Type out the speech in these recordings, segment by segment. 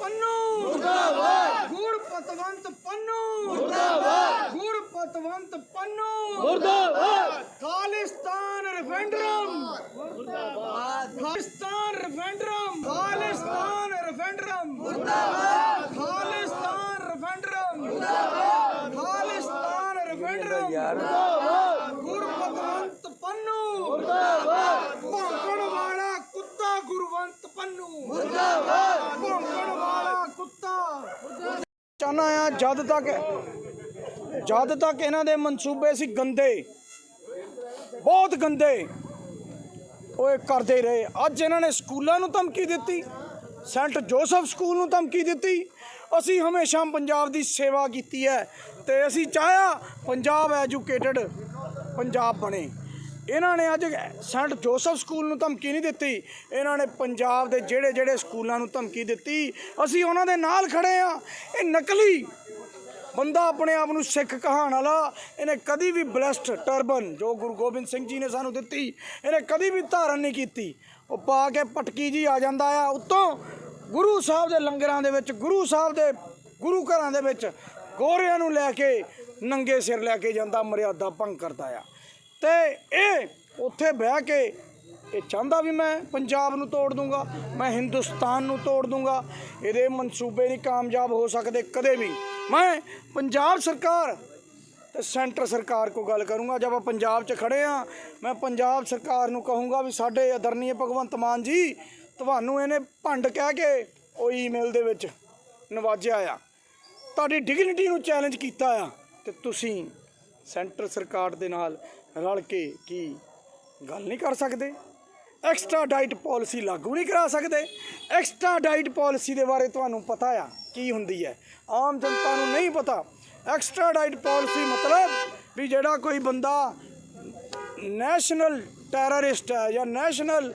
ਪੰਨੂ। ਮੁਰਦਾਬਾਦ। ਗੁਰਪਤਵੰਤ ਪੰਨੂ। ਮੁਰਦਾਬਾਦ। ਗੁਰਪਤਵੰਤ ਪੰਨੂ। ਮੁਰਦਾਬਾਦ। ਖਾਲਿਸਤਾਨ ਰੈਫਰੈਂਡਮ ਮੁਰਦਾਬਾਦ। ਖਾਲਿਸਤਾਨ ਰੈਫਰੈਂਡਮ ਖਾਲਿਸਤਾਨ ਰੈਫਰੈਂਡਮ ਮੁਰਦਾਬਾਦ। ਖਾਲਿਸਤਾਨ ਰੈਫਰੈਂਡਮ ਮੁਰਦਾਬਾਦ। ਖਾਲਿਸਤਾਨ ਰੈਫਰੈਂਡਮ ਯਾਰ ਗੁਰਪਤਵੰਤ ਪੰਨੂ। ਮੁਰਦਾਬਾਦ। ਭੌਂਕਣ ਵਾਲਾ ਕੁੱਤਾ ਗੁਰਵੰਤ ਪੰਨੂ। ਮੁਰਦਾਬਾਦ ਭੌਂਕਣ ਵਾਲਾ ਕੁੱਤਾ ਚਾਹਨਾ ਆ ਜਦ ਤੱਕ ਜਦ ਤੱਕ ਇਹਨਾਂ ਦੇ ਮਨਸੂਬੇ ਸੀ ਗੰਦੇ। ਬਹੁਤ ਗੰਦੇ। ਓਏ, ਕਰਦੇ ਰਹੇ। ਅੱਜ ਇਹਨਾਂ ਨੇ ਸਕੂਲਾਂ ਨੂੰ ਧਮਕੀ ਦਿੱਤੀ। ਸੈਂਟ ਜੋਸਫ ਸਕੂਲ ਨੂੰ ਧਮਕੀ ਦਿੱਤੀ। ਅਸੀਂ ਹਮੇਸ਼ਾ ਪੰਜਾਬ ਦੀ ਸੇਵਾ ਕੀਤੀ ਹੈ ਤੇ ਅਸੀਂ ਚਾਹਿਆ ਪੰਜਾਬ ਐਜੂਕੇਟਡ ਪੰਜਾਬ ਬਣੇ। ਇਹਨਾਂ ਨੇ ਅੱਜ ਸੈਂਟ ਜੋਸਫ ਸਕੂਲ ਨੂੰ ਧਮਕੀ ਨਹੀਂ ਦਿੱਤੀ। ਇਹਨਾਂ ਨੇ ਪੰਜਾਬ ਦੇ ਜਿਹੜੇ ਜਿਹੜੇ ਸਕੂਲਾਂ ਨੂੰ ਧਮਕੀ ਦਿੱਤੀ। ਅਸੀਂ ਉਹਨਾਂ ਦੇ ਨਾਲ ਖੜੇ ਆ ਇਹ ਨਕਲੀ ਬੰਦਾ ਆਪਣੇ ਆਪ ਨੂੰ ਸਿੱਖ ਕਹਾਣ ਵਾਲਾ, ਇਹਨੇ ਕਦੀ ਵੀ ਬਲੈਸਟ ਟਰਬਨ ਜੋ ਗੁਰੂ ਗੋਬਿੰਦ ਸਿੰਘ ਜੀ ਨੇ ਸਾਨੂੰ ਦਿੱਤੀ, ਇਹਨੇ ਕਦੀ ਵੀ ਧਾਰਨ ਨਹੀਂ ਕੀਤੀ। ਉਹ ਪਾ ਕੇ ਪਟਕੀ ਜੀ ਆ ਜਾਂਦਾ ਆ ਉੱਤੋਂ ਗੁਰੂ ਸਾਹਿਬ ਦੇ ਲੰਗਰਾਂ ਦੇ ਵਿੱਚ, ਗੁਰੂ ਸਾਹਿਬ ਦੇ ਗੁਰੂ ਘਰਾਂ ਦੇ ਵਿੱਚ ਗੋਰਿਆਂ ਨੂੰ ਲੈ ਕੇ ਨੰਗੇ ਸਿਰ ਲੈ ਕੇ ਜਾਂਦਾ, ਮਰਿਆਦਾ ਭੰਗ ਕਰਦਾ ਆ। ਤੇ ਇਹ ਉੱਥੇ ਬਹਿ ਕੇ ਇਹ ਚਾਹੁੰਦਾ ਵੀ ਮੈਂ ਪੰਜਾਬ ਨੂੰ ਤੋੜ ਦੂੰਗਾ, ਮੈਂ ਹਿੰਦੁਸਤਾਨ ਨੂੰ ਤੋੜ ਦੂੰਗਾ, ਇਹਦੇ ਮਨਸੂਬੇ ਨਹੀਂ ਕਾਮਯਾਬ ਹੋ ਸਕਦੇ ਕਦੇ ਵੀ। ਮੈਂ ਪੰਜਾਬ ਸਰਕਾਰ ਤੇ ਸੈਂਟਰ ਸਰਕਾਰ ਕੋ ਗੱਲ ਕਰੂੰਗਾ, ਜਦ ਆਪਾਂ ਪੰਜਾਬ 'ਚ ਖੜੇ ਆ, ਮੈਂ ਪੰਜਾਬ ਸਰਕਾਰ ਨੂੰ ਕਹੂੰਗਾ ਵੀ ਸਾਡੇ ਅਦਰਨੀਏ ਭਗਵੰਤ ਮਾਨ ਜੀ, ਤੁਹਾਨੂੰ ਇਹਨੇ ਭੰਡ ਕਹਿ ਕੇ ਉਹ ਈਮੇਲ ਦੇ ਵਿੱਚ ਨਵਾਜਿਆ ਆ। ਤੁਹਾਡੀ ਡਿਗਨਿਟੀ ਨੂੰ ਚੈਲੰਜ ਕੀਤਾ ਆ ਤੇ ਤੁਸੀਂ ਸੈਂਟਰ ਸਰਕਾਰ ਦੇ ਨਾਲ ਰਲ ਕੇ ਕੀ ਗੱਲ ਨਹੀਂ ਕਰ ਸਕਦੇ? ਐਕਸਟਰਾ ਡਾਈਟ ਪਾਲਿਸੀ ਲਾਗੂ ਨਹੀਂ ਕਰਾ ਸਕਦੇ? ਐਕਸਟਰਾ ਡਾਈਟ ਪਾਲਿਸੀ ਦੇ ਬਾਰੇ ਤੁਹਾਨੂੰ ਪਤਾ ਆ ਕੀ ਹੁੰਦੀ ਹੈ। ਆਮ ਜਨਤਾ ਨੂੰ ਨਹੀਂ ਪਤਾ। ਐਕਸਟਰਾ ਡਾਈਟ ਪਾਲਿਸੀ ਮਤਲਬ ਵੀ ਜਿਹੜਾ ਕੋਈ ਬੰਦਾ ਨੈਸ਼ਨਲ ਟੈਰਰਿਸਟ ਹੈ ਜਾਂ ਨੈਸ਼ਨਲ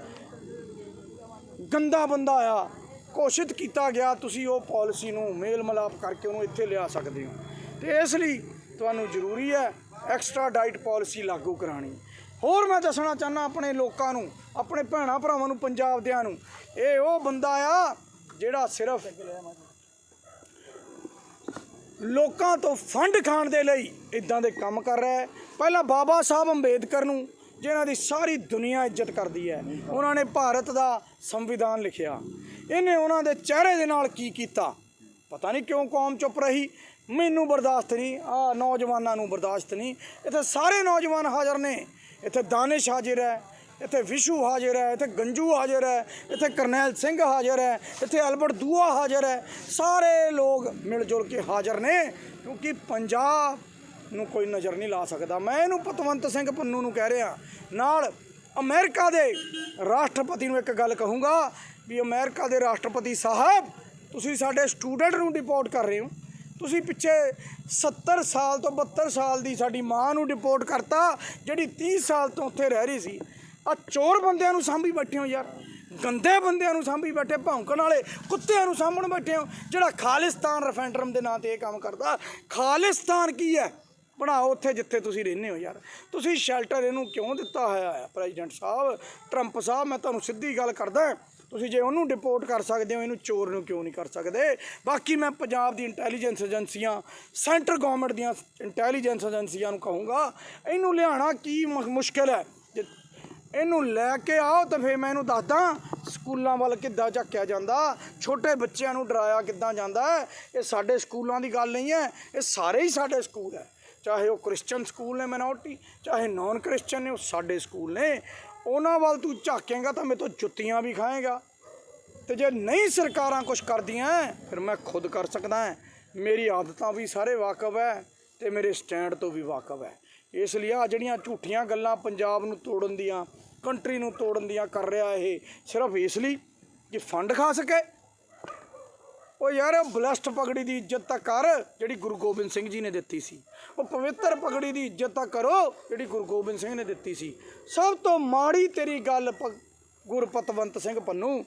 ਗੰਦਾ ਬੰਦਾ ਆ, ਘੋਸ਼ਿਤ ਕੀਤਾ ਗਿਆ, ਤੁਸੀਂ ਉਹ ਪਾਲਿਸੀ ਨੂੰ ਮੇਲ ਮਲਾਪ ਕਰਕੇ ਉਹਨੂੰ ਇੱਥੇ ਲਿਆ ਸਕਦੇ ਹੋ। ਤੇ ਇਸ ਲਈ ਤੁਹਾਨੂੰ ਜ਼ਰੂਰੀ ਹੈ ਐਕਸਟਰਾ ਡਾਈਟ ਪਾਲਿਸੀ ਲਾਗੂ ਕਰਾਣੀ। ਹੋਰ ਮੈਂ ਦੱਸਣਾ ਚਾਹਨਾ ਆਪਣੇ ਲੋਕਾਂ ਨੂੰ, ਆਪਣੇ ਭੈਣਾ ਭਰਾਵਾਂ ਨੂੰ ਪੰਜਾਬ ਦਿਆਂ ਨੂੰ। ਇਹ ਉਹ ਬੰਦਾ ਆ ਜਿਹੜਾ ਸਿਰਫ ਲੋਕਾਂ ਤੋਂ ਫੰਡ ਖਾਣ ਦੇ ਲਈ ਇਦਾਂ ਦੇ ਕੰਮ ਕਰ ਰਿਹਾ ਹੈ। ਪਹਿਲਾਂ ਬਾਬਾ ਸਾਹਿਬ ਅੰਬੇਦਕਰ ਨੂੰ, ਜਿਨ੍ਹਾਂ ਦੀ ਸਾਰੀ ਦੁਨੀਆ ਇੱਜ਼ਤ ਕਰਦੀ ਹੈ, ਉਹਨਾਂ ਨੇ ਭਾਰਤ ਦਾ ਸੰਵਿਧਾਨ ਲਿਖਿਆ। ਇਹਨੇ ਉਹਨਾਂ ਦੇ ਚਿਹਰੇ ਦੇ ਨਾਲ ਕੀ ਕੀਤਾ? ਪਤਾ ਨਹੀਂ ਕਿਉਂ ਕੌਮ ਚੁੱਪ ਰਹੀ। ਮੈਨੂੰ ਬਰਦਾਸ਼ਤ ਨਹੀਂ, ਆ ਨੌਜਵਾਨਾਂ ਨੂੰ ਬਰਦਾਸ਼ਤ ਨਹੀਂ। ਇੱਥੇ ਸਾਰੇ ਨੌਜਵਾਨ ਹਾਜ਼ਰ ਨੇ। ਇੱਥੇ ਦਾਨਿਸ਼ ਹਾਜ਼ਰ ਹੈ, ਇੱਥੇ ਵਿਸ਼ੂ ਹਾਜ਼ਰ ਹੈ, ਇੱਥੇ ਗੰਜੂ ਹਾਜ਼ਰ ਹੈ, ਇੱਥੇ ਕਰਨੈਲ ਸਿੰਘ ਹਾਜ਼ਰ ਹੈ, ਇੱਥੇ ਅਲਬਰਟ ਦੂਆ ਹਾਜ਼ਰ ਹੈ। ਸਾਰੇ ਲੋਕ ਮਿਲ ਜੁਲ ਕੇ ਹਾਜ਼ਰ ਨੇ, ਕਿਉਂਕਿ ਪੰਜਾਬ ਨੂੰ ਕੋਈ ਨਜ਼ਰ ਨਹੀਂ ਲਾ ਸਕਦਾ। ਮੈਂ ਇਹਨੂੰ ਪਤਵੰਤ ਸਿੰਘ ਪੰਨੂ ਨੂੰ ਕਹਿ ਰਿਹਾ। ਨਾਲ ਅਮਰੀਕਾ ਦੇ ਰਾਸ਼ਟਰਪਤੀ ਨੂੰ ਇੱਕ ਗੱਲ ਕਹੂੰਗਾ ਵੀ ਅਮਰੀਕਾ ਦੇ ਰਾਸ਼ਟਰਪਤੀ ਸਾਹਿਬ, ਤੁਸੀਂ ਸਾਡੇ ਸਟੂਡੈਂਟ ਨੂੰ ਡਿਪੋਰਟ ਕਰ ਰਹੇ ਹੋ। ਤੁਸੀਂ ਪਿੱਛੇ 70 ਸਾਲ ਤੋਂ 72 ਸਾਲ ਦੀ ਸਾਡੀ ਮਾਂ ਨੂੰ ਡਿਪੋਰਟ ਕਰਤਾ, ਜਿਹੜੀ 30 ਸਾਲ ਤੋਂ ਉੱਥੇ ਰਹਿ ਰਹੀ ਸੀ। ਆ ਚੋਰ ਬੰਦਿਆਂ ਨੂੰ ਸਾਂਭੀ ਬੈਠੇ ਹੋ ਯਾਰ। ਗੰਦੇ ਬੰਦਿਆਂ ਨੂੰ ਸਾਂਭੀ ਬੈਠੇ, ਭੌਂਕਣ ਵਾਲੇ ਕੁੱਤਿਆਂ ਨੂੰ ਸਾਂਭਣ ਬੈਠੇ ਹੋ, ਜਿਹੜਾ ਖਾਲਿਸਤਾਨ ਰੈਫਰੈਂਡਮ ਦੇ ਨਾਂ ਤੇ ਇਹ ਕੰਮ ਕਰਦਾ। ਖਾਲਿਸਤਾਨ ਕੀ ਹੈ? ਬਣਾਓ ਉੱਥੇ ਜਿੱਥੇ ਤੁਸੀਂ ਰਹਿੰਦੇ ਹੋ ਯਾਰ। ਤੁਸੀਂ ਸ਼ੈਲਟਰ ਇਹਨੂੰ ਕਿਉਂ ਦਿੱਤਾ ਹੋਇਆ ਹੈ ਪ੍ਰੈਜ਼ੀਡੈਂਟ ਸਾਹਿਬ? ਟਰੰਪ ਸਾਹਿਬ, ਮੈਂ ਤੁਹਾਨੂੰ ਸਿੱਧੀ ਗੱਲ ਕਰਦਾ ਤੁਸੀਂ ਜੇ ਉਹਨੂੰ ਡਿਪੋਰਟ ਕਰ ਸਕਦੇ ਹੋ, ਇਹਨੂੰ ਚੋਰ ਨੂੰ ਕਿਉਂ ਨਹੀਂ ਕਰ ਸਕਦੇ? ਬਾਕੀ ਮੈਂ ਪੰਜਾਬ ਦੀ ਇੰਟੈਲੀਜੈਂਸ ਏਜੰਸੀਆਂ ਸੈਂਟਰ ਗਵਰਨਮੈਂਟ ਦੀਆਂ ਇੰਟੈਲੀਜੈਂਸ ਏਜੰਸੀਆਂ ਨੂੰ ਕਹੂੰਗਾ, ਇਹਨੂੰ ਲਿਆਉਣਾ ਕੀ ਮੁ- ਮੁਸ਼ਕਿਲ ਹੈ? ਇਹਨੂੰ ਲੈ ਕੇ ਆਓ ਤਾਂ ਫਿਰ ਮੈਂ ਇਹਨੂੰ ਦੱਸਦਾ, ਸਕੂਲਾਂ ਵੱਲ ਕਿੱਦਾਂ ਝੱਕਿਆ ਜਾਂਦਾ, ਛੋਟੇ ਬੱਚਿਆਂ ਨੂੰ ਡਰਾਇਆ ਕਿੱਦਾਂ ਜਾਂਦਾ ਇਹ ਸਾਡੇ ਸਕੂਲਾਂ ਦੀ ਗੱਲ ਨਹੀਂ ਹੈ, ਇਹ ਸਾਰੇ ਹੀ ਸਾਡੇ ਸਕੂਲ ਹੈ। ਚਾਹੇ ਉਹ ਕ੍ਰਿਸਚੀਅਨ ਸਕੂਲ ਨੇ ਮਿਨੋਰਟੀ ਚਾਹੇ ਨਾਨ ਕ੍ਰਿਸਚੀਅਨ ਨੇ, ਉਹ ਸਾਡੇ ਸਕੂਲ ਨੇ। ਉਹਨਾਂ ਵੱਲ ਤੂੰ ਝਾਕੇਂਗਾ ਤਾਂ ਮੇਰੇ ਤੋਂ ਜੁੱਤੀਆਂ ਵੀ ਖਾਏਗਾ। ਤੇ ਜੇ ਨਹੀਂ ਸਰਕਾਰਾਂ ਕੁਝ ਕਰਦੀਆਂ, ਫਿਰ ਮੈਂ ਖੁਦ ਕਰ ਸਕਦਾ ਹਾਂ। ਮੇਰੀ ਆਦਤਾਂ ਵੀ ਸਾਰੇ ਵਾਕਫ ਹੈ ਤੇ ਮੇਰੇ ਸਟੈਂਡ ਤੋਂ ਵੀ ਵਾਕਫ ਹੈ ਇਸ ਲਈ ਆ ਜਿਹੜੀਆਂ ਝੂਠੀਆਂ ਗੱਲਾਂ ਪੰਜਾਬ ਨੂੰ ਤੋੜਨ ਦੀਆਂ, ਕੰਟਰੀ ਨੂੰ ਤੋੜਨ ਦੀਆਂ ਕਰ ਰਿਹਾ ਇਹ, ਸਿਰਫ ਇਸ ਲਈ ਕਿ ਫੰਡ ਖਾ ਸਕੇ ਉਹ ਯਾਰ ਬਲੈਸਟ ਪਗੜੀ ਦੀ ਇੱਜ਼ਤ ਤਾਂ ਕਰ, ਜਿਹੜੀ ਗੁਰੂ ਗੋਬਿੰਦ ਸਿੰਘ ਜੀ ਨੇ ਦਿੱਤੀ ਸੀ। ਉਹ ਪਵਿੱਤਰ ਪਗੜੀ ਦੀ ਇੱਜ਼ਤ ਤਾਂ ਕਰੋ, ਜਿਹੜੀ ਗੁਰੂ ਗੋਬਿੰਦ ਸਿੰਘ ਨੇ ਦਿੱਤੀ ਸੀ। ਸਭ ਤੋਂ ਮਾੜੀ ਤੇਰੀ ਗੱਲ ਪ- ਗੁਰਪਤਵੰਤ ਸਿੰਘ ਪੰਨੂ,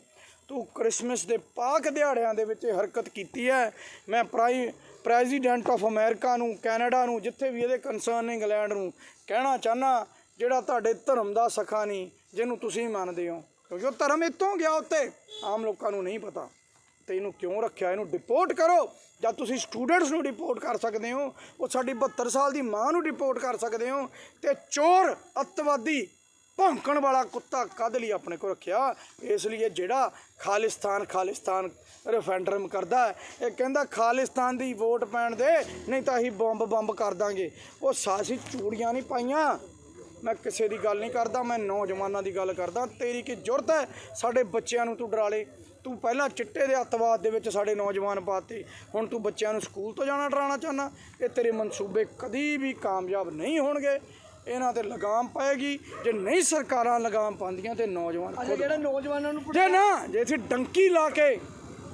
ਤੂੰ ਕ੍ਰਿਸਮਸ ਦੇ ਪਾਕ ਦਿਹਾੜਿਆਂ ਦੇ ਵਿੱਚ ਹਰਕਤ ਕੀਤੀ ਹੈ ਮੈਂ ਪ੍ਰਾਈ ਪ੍ਰੈਜ਼ੀਡੈਂਟ ਆਫ ਅਮਰੀਕਾ ਨੂੰ, ਕੈਨੇਡਾ ਨੂੰ, ਜਿੱਥੇ ਵੀ ਇਹਦੇ ਕੰਸਰਨ ਇੰਗਲੈਂਡ ਨੂੰ, ਕਹਿਣਾ ਚਾਹਨਾ ਜਿਹੜਾ ਤੁਹਾਡੇ ਧਰਮ ਦਾ ਸਖਾ ਨਹੀਂ, ਜਿਹਨੂੰ ਤੁਸੀਂ ਮੰਨਦੇ ਹੋ। ਕਿਉਂਕਿ ਉਹ ਧਰਮ ਇੱਥੋਂ ਗਿਆ ਉੱਤੇ। ਆਮ ਲੋਕਾਂ ਨੂੰ ਨਹੀਂ ਪਤਾ। ਤੇ ਇਹਨੂੰ ਕਿਉਂ ਰੱਖਿਆ? ਇਹਨੂੰ ਡਿਪੋਰਟ ਕਰੋ। ਜਾਂ ਤੁਸੀਂ ਸਟੂਡੈਂਟਸ ਨੂੰ ਡਿਪੋਰਟ ਕਰ ਸਕਦੇ ਹੋ, ਉਹ ਸਾਡੀ 72 ਸਾਲ ਦੀ ਮਾਂ ਨੂੰ ਡਿਪੋਰਟ ਕਰ ਸਕਦੇ ਹੋ ਤੇ ਚੋਰ, ਅੱਤਵਾਦੀ, ਭੌਂਕਣ ਵਾਲਾ ਕੁੱਤਾ ਕਦ ਲਈ ਆਪਣੇ ਕੋਲ ਰੱਖਿਆ। ਇਸ ਲਈ ਜਿਹੜਾ ਖਾਲਿਸਤਾਨ ਖਾਲਿਸਤਾਨ ਰੈਫਰੈਂਡਮ ਕਰਦਾ ਇਹ ਕਹਿੰਦਾ ਖਾਲਿਸਤਾਨ ਦੀ ਵੋਟ ਪੈਣ ਦੇ, ਨਹੀਂ ਤਾਂ ਅਸੀਂ ਬੰਬ ਬੰਬ ਕਰ ਦਾਂਗੇ। ਉਹ ਸਾਸੀ ਚੂੜੀਆਂ ਨਹੀਂ ਪਾਈਆਂ। ਮੈਂ ਕਿਸੇ ਦੀ ਗੱਲ ਨਹੀਂ ਕਰਦਾ, ਮੈਂ ਨੌਜਵਾਨਾਂ ਦੀ ਗੱਲ ਕਰਦਾ। ਤੇਰੀ ਕੀ ਜ਼ਰੂਰਤ ਹੈ? ਸਾਡੇ ਬੱਚਿਆਂ ਨੂੰ ਤੂੰ ਡਰਾ ਲੇ। ਤੂੰ ਪਹਿਲਾਂ ਚਿੱਟੇ ਦੇ ਅੱਤਵਾਦ ਦੇ ਵਿੱਚ ਸਾਡੇ ਨੌਜਵਾਨ ਪਾਤੇ। ਹੁਣ ਤੂੰ ਬੱਚਿਆਂ ਨੂੰ ਸਕੂਲ ਤੋਂ ਜਾਣਾ ਡਰਾਉਣਾ ਚਾਹੁੰਦਾ ਇਹ ਤੇਰੇ ਮਨਸੂਬੇ ਕਦੀ ਵੀ ਕਾਮਯਾਬ ਨਹੀਂ ਹੋਣਗੇ। ਇਹਨਾਂ ਤੇ ਲਗਾਮ ਪਏਗੀ। ਜੇ ਨਹੀਂ ਸਰਕਾਰਾਂ ਲਗਾਮ ਪਾਉਂਦੀਆਂ ਤੇ ਨੌਜਵਾਨ ਅੱਛਾ ਜਿਹੜਾ ਨੌਜਵਾਨਾਂ ਨੂੰ ਜੇ ਨਾ ਜੇ ਅਸੀਂ ਡੰਕੀ ਲਾ ਕੇ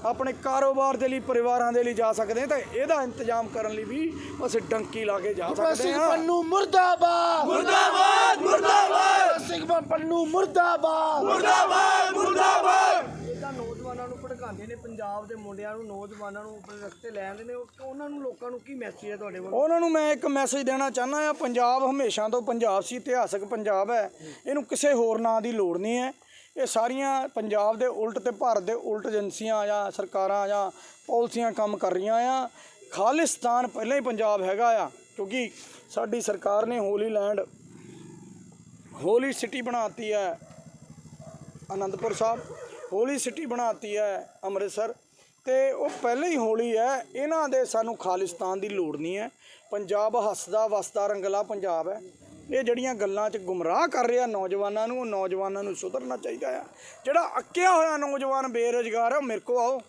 ਆਪਣੇ ਕਾਰੋਬਾਰ ਦੇ ਲਈ ਪਰਿਵਾਰਾਂ ਦੇ ਲਈ ਜਾ ਸਕਦੇ ਹਾਂ ਤਾਂ ਇਹਦਾ ਇੰਤਜ਼ਾਮ ਕਰਨ ਲਈ ਵੀ ਅਸੀਂ ਡੰਕੀ ਲਾ ਕੇ ਜਾ ਸਕਦੇ ਸਿੰਘ ਹਾਂ। ਪੰਨੂ ਮੁਰਦਾਬਾਦ। ਮੁਰਦਾਬਾਦ ਮੁਰਦਾਬਾਦ! ਸਿੰਘ ਪੰਨੂ ਮੁਰਦਾਬਾਦ। ਮੁਰਦਾਬਾਦ ਮੁਰਦਾਬਾਦ! ਇਹਦਾ ਨੌਜਵਾਨਾਂ ਨੂੰ ਭੜਕਾਉਂਦੇ ਨੇ, ਪੰਜਾਬ ਦੇ ਮੁੰਡਿਆਂ ਨੂੰ, ਨੌਜਵਾਨਾਂ ਨੂੰ ਆਪਣੇ ਰਸਤੇ ਲੈ ਆਉਂਦੇ ਨੇ। ਉਹ- ਉਹਨਾਂ ਨੂੰ ਲੋਕਾਂ ਨੂੰ ਕੀ ਮੈਸੇਜ ਹੈ ਤੁਹਾਡੇ ਵੱਲੋਂ? ਉਹਨਾਂ ਨੂੰ ਮੈਂ ਇੱਕ ਮੈਸੇਜ ਦੇਣਾ ਚਾਹੁੰਦਾ ਆ ਪੰਜਾਬ ਹਮੇਸ਼ਾ ਤੋਂ ਪੰਜਾਬ ਸੀ, ਇਤਿਹਾਸਕ ਪੰਜਾਬ ਹੈ। ਇਹਨੂੰ ਕਿਸੇ ਹੋਰ ਨਾਂ ਦੀ ਲੋੜ ਨਹੀਂ ਹੈ। ਇਹ ਸਾਰੀਆਂ ਪੰਜਾਬ ਦੇ ਉਲਟ ਤੇ ਭਾਰਤ ਦੇ ਉਲਟ ਏਜੰਸੀਆਂ ਜਾਂ ਸਰਕਾਰਾਂ ਜਾਂ ਪਾਲਿਸੀਆਂ ਕੰਮ ਕਰ ਰਹੀਆਂ ਆ। ਖਾਲਿਸਤਾਨ ਪਹਿਲਾਂ ਹੀ ਪੰਜਾਬ ਹੈਗਾ ਆ, ਕਿਉਂਕਿ ਸਾਡੀ ਸਰਕਾਰ ਨੇ ਹੋਲੀ ਲੈਂਡ ਹੋਲੀ ਸਿਟੀ ਬਣਾਤੀ ਹੈ ਅਨੰਦਪੁਰ ਸਾਹਿਬ। ਹੋਲੀ ਸਿਟੀ ਬਣਾਤੀ ਹੈ ਅੰਮ੍ਰਿਤਸਰ ਤੇ ਉਹ ਪਹਿਲਾਂ ਹੀ ਹੋਲੀ ਹੈ, ਇਹਨਾਂ ਦੇ ਸਾਨੂੰ ਖਾਲਿਸਤਾਨ ਦੀ ਲੋੜ ਨਹੀਂ ਹੈ। ਪੰਜਾਬ ਹੱਸਦਾ, ਵਸਦਾ, ਰੰਗਲਾ ਪੰਜਾਬ ਹੈ। ਇਹ ਜਿਹੜੀਆਂ ਗੱਲਾਂ 'ਚ ਗੁੰਮਰਾਹ ਕਰ ਰਿਹਾ ਨੌਜਵਾਨਾਂ ਨੂੰ, ਉਹ ਨੌਜਵਾਨਾਂ ਨੂੰ ਸੁਧਰਨਾ ਚਾਹੀਦਾ ਆ। ਜਿਹੜਾ ਅੱਕਿਆ ਹੋਇਆ ਨੌਜਵਾਨ ਬੇਰੁਜ਼ਗਾਰ ਹੈ ਉਹ ਮੇਰੇ ਕੋ ਆਓ।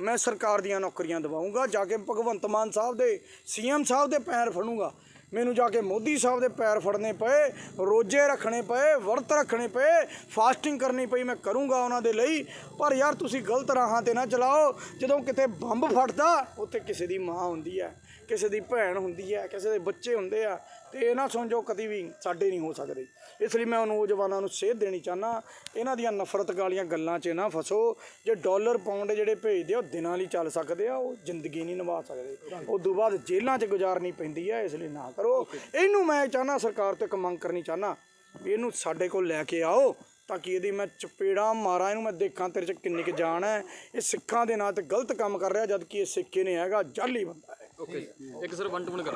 ਮੈਂ ਸਰਕਾਰ ਦੀਆਂ ਨੌਕਰੀਆਂ ਦਿਵਾਉਂਗਾ ਜਾ ਕੇ ਭਗਵੰਤ ਮਾਨ ਸਾਹਿਬ ਦੇ, ਸੀਐਮ ਸਾਹਿਬ ਦੇ ਪੈਰ ਫੜੂੰਗਾ। ਮੈਨੂੰ ਜਾ ਕੇ ਮੋਦੀ ਸਾਹਿਬ ਦੇ ਪੈਰ ਫੜਨੇ ਪਏ, ਰੋਜੇ ਰੱਖਣੇ ਪਏ, ਵਰਤ ਰੱਖਣੇ ਪਏ, ਫਾਸਟਿੰਗ ਕਰਨੀ ਪਈ, ਮੈਂ ਕਰੂੰਗਾ ਉਹਨਾਂ ਦੇ ਲਈ। ਪਰ ਯਾਰ ਤੁਸੀਂ ਗਲਤ ਰਾਹਾਂ ਤੇ ਨਾ ਚਲਾਓ। ਜਦੋਂ ਕਿਤੇ ਬੰਬ ਫਟਦਾ, ਉੱਥੇ ਕਿਸੇ ਦੀ ਮਾਂ ਹੁੰਦੀ ਹੈ, ਕਿਸੇ ਦੀ ਭੈਣ ਹੁੰਦੀ ਹੈ, ਕਿਸੇ ਦੇ ਬੱਚੇ ਹੁੰਦੇ ਆ। ਤੇ ਇਹ ਨਾ ਸਮਝੋ ਕਦੀ ਵੀ ਸਾਡੇ ਨਹੀਂ ਹੋ ਸਕਦੇ। ਇਸ ਲਈ ਮੈਂ ਉਹ ਨੌਜਵਾਨਾਂ ਨੂੰ ਸੇਧ ਦੇਣੀ ਚਾਹਨਾ ਇਹਨਾਂ ਦੀਆਂ ਨਫ਼ਰਤ ਵਾਲੀਆਂ ਗੱਲਾਂ 'ਚ ਨਾ ਫਸੋ। ਜੇ ਡਾਲਰ ਪਾਉਂਡ ਜਿਹੜੇ ਭੇਜਦੇ ਆ, ਉਹ ਦਿਨਾਂ ਲਈ ਚੱਲ ਸਕਦੇ ਆ, ਉਹ ਜ਼ਿੰਦਗੀ ਨਹੀਂ ਨਿਭਾ ਸਕਦੇ। ਉਸ ਤੋਂ ਬਾਅਦ ਜੇਲ੍ਹਾਂ 'ਚ ਗੁਜ਼ਾਰਨੀ ਪੈਂਦੀ ਹੈ ਇਸ ਲਈ ਨਾ ਕਰੋ। ਇਹਨੂੰ ਮੈਂ ਚਾਹਨਾ ਸਰਕਾਰ ਤੋਂ ਇੱਕ ਮੰਗ ਕਰਨੀ ਚਾਹਨਾ ਵੀ ਇਹਨੂੰ ਸਾਡੇ ਕੋਲ ਲੈ ਕੇ ਆਓ, ਤਾਂ ਕਿ ਇਹਦੀ ਮੈਂ ਚਪੇੜਾ ਮਾਰਾਂ, ਇਹਨੂੰ ਮੈਂ ਦੇਖਾਂ ਤੇਰੇ 'ਚ ਕਿੰਨੀ ਕੁ ਜਾਣ ਹੈ। ਇਹ ਸਿੱਖਾਂ ਦੇ ਨਾਂ ਤੇ ਗਲਤ ਕੰਮ ਕਰ ਰਿਹਾ ਜਦ ਕਿ ਇਹ ਸਿੱਖੇ ਨੇ ਹੈਗਾ, ਜਾਲੀ ਬੰਦਾ ਹੈ। ਓਕੇ ਇੱਕ ਸਿਰ ਵਨ ਟੂ ਵਨ